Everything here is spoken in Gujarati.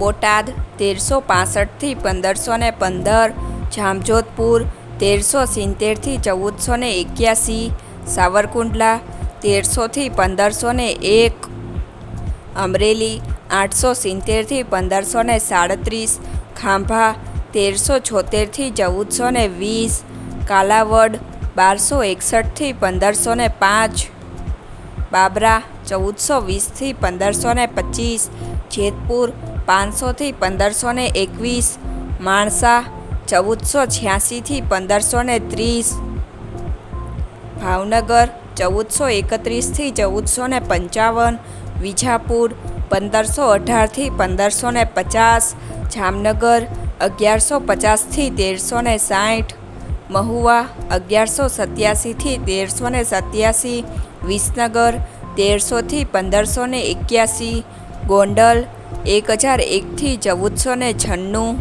બોટાદ, તેરસો પાસઠથી પંદરસો ને પંદર, જામજોધપુર, તેરસો સિત્તેરથી ચૌદસો ને એક્યાસી, સાવરકુંડલા, તેરસોથી પંદરસો ને એક, અમરેલી, આઠસો સિત્તેરથી પંદરસો ને સાડત્રીસ, ખાંભા, તેરસો છોતેરથી ચૌદસો ને વીસ, કાલાવડ, બારસો એકસઠથી પંદરસો ને પાંચ, બાબરા, ચૌદસો વીસથી પંદરસો ને પચીસ, જેતપુર પાંચસોથી પંદરસો ને એકવીસ, માણસા ચૌદસો છ્યાસીથી પંદરસો ને ત્રીસ, ભાવનગર ચૌદસો એકત્રીસથી ચૌદસો ને પંચાવન, વિજાપુર પંદરસો અઢારથી પંદરસો ને પચાસ, જામનગર અગિયારસો પચાસથી તેરસો ને સાઠ, મહુવા અગિયારસો સત્યાસીથી તેરસો ને સત્યાસી વિસનગર તેરસોથી પંદરસો ને એક્યાસી ગોંડલ એક હજાર એકથી ચૌદસો ને છન્નું